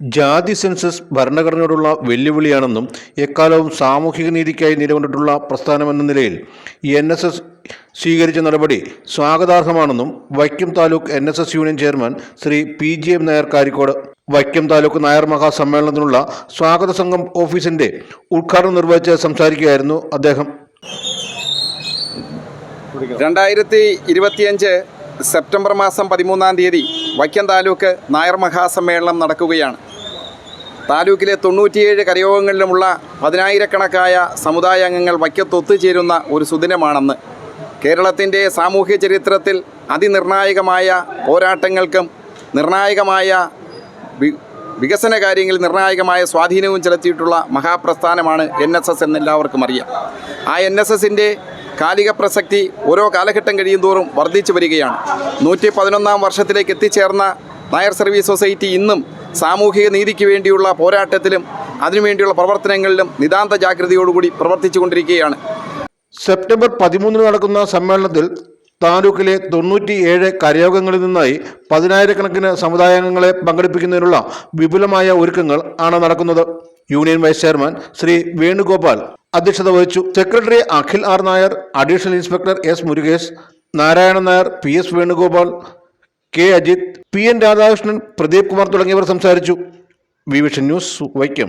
ജാതി സെൻസസ് ഭരണഘടനയോടുള്ള വെല്ലുവിളിയാണെന്നും എക്കാലവും സാമൂഹിക നീതിക്കായി നിലകൊണ്ടിട്ടുള്ള പ്രസ്ഥാനമെന്ന നിലയിൽ എൻ എസ് എസ് സ്വീകരിച്ച നടപടി സ്വാഗതാർഹമാണെന്നും Vaikom taluk N S S union chairman Shri P G M Nair Karikode Vaikom taluk Nair മഹാസമ്മേളനത്തിനുള്ള സ്വാഗത സംഘം ഓഫീസിന്റെ ഉദ്ഘാടനം നിർവഹിച്ച് സംസാരിക്കുകയായിരുന്നു അദ്ദേഹം. രണ്ടായിരത്തി ഇരുപത്തിയഞ്ച് സെപ്റ്റംബർ മാസം പതിമൂന്നാം തീയതി വൈക്കം താലൂക്ക് നായർ മഹാസമ്മേളനം നടക്കുകയാണ്. താലൂക്കിലെ തൊണ്ണൂറ്റിയേഴ് കരയോഗങ്ങളിലുമുള്ള പതിനായിരക്കണക്കായ സമുദായ അംഗങ്ങൾ വൈക്കത്ത് ഒത്തുചേരുന്ന ഒരു സുദിനമാണെന്ന്. കേരളത്തിന്റെ സാമൂഹ്യ ചരിത്രത്തിൽ അതിനിർണായകമായ പോരാട്ടങ്ങൾക്കും നിർണായകമായ വികസന കാര്യങ്ങളിൽ നിർണായകമായ സ്വാധീനവും ചെലുത്തിയിട്ടുള്ള മഹാപ്രസ്ഥാനമാണ് എൻ എസ് എസ് എന്നെല്ലാവർക്കും അറിയാം. ആ എൻ എസ് എസിന്റെ കാലിക പ്രസക്തി ഓരോ കാലഘട്ടം കഴിയുന്തോറും വർദ്ധിച്ചു വരികയാണ്. നൂറ്റി പതിനൊന്നാം വർഷത്തിലേക്ക് എത്തിച്ചേർന്ന നായർ സർവീസ് സൊസൈറ്റി ഇന്നും സാമൂഹിക നീതിക്ക് വേണ്ടിയുള്ള പോരാട്ടത്തിലും അതിനുവേണ്ടിയുള്ള പ്രവർത്തനങ്ങളിലും നിതാന്ത ജാഗ്രതയോടുകൂടി പ്രവർത്തിച്ചുകൊണ്ടിരിക്കുകയാണ്. സെപ്റ്റംബർ പതിമൂന്നിന് നടക്കുന്ന സമ്മേളനത്തിൽ താലൂക്കിലെ തൊണ്ണൂറ്റിയേഴ് കരയോഗങ്ങളിൽ നിന്നായി പതിനായിരക്കണക്കിന് സമുദായാംഗങ്ങളെ പങ്കെടുപ്പിക്കുന്നതിനുള്ള വിപുലമായ ഒരുക്കങ്ങൾ ആണ് നടക്കുന്നത്. Union vice chairman Shri Venugopal അധ്യക്ഷത വഹിച്ചു. Secretary Akhil R Nair additional inspector S Murukesh Narayanan Nair P S Venugopal K Ajith P N Radhakrishnan Pradeep Kumar തുടങ്ങിയവർ സംസാരിച്ചു. V vision news Vaikom.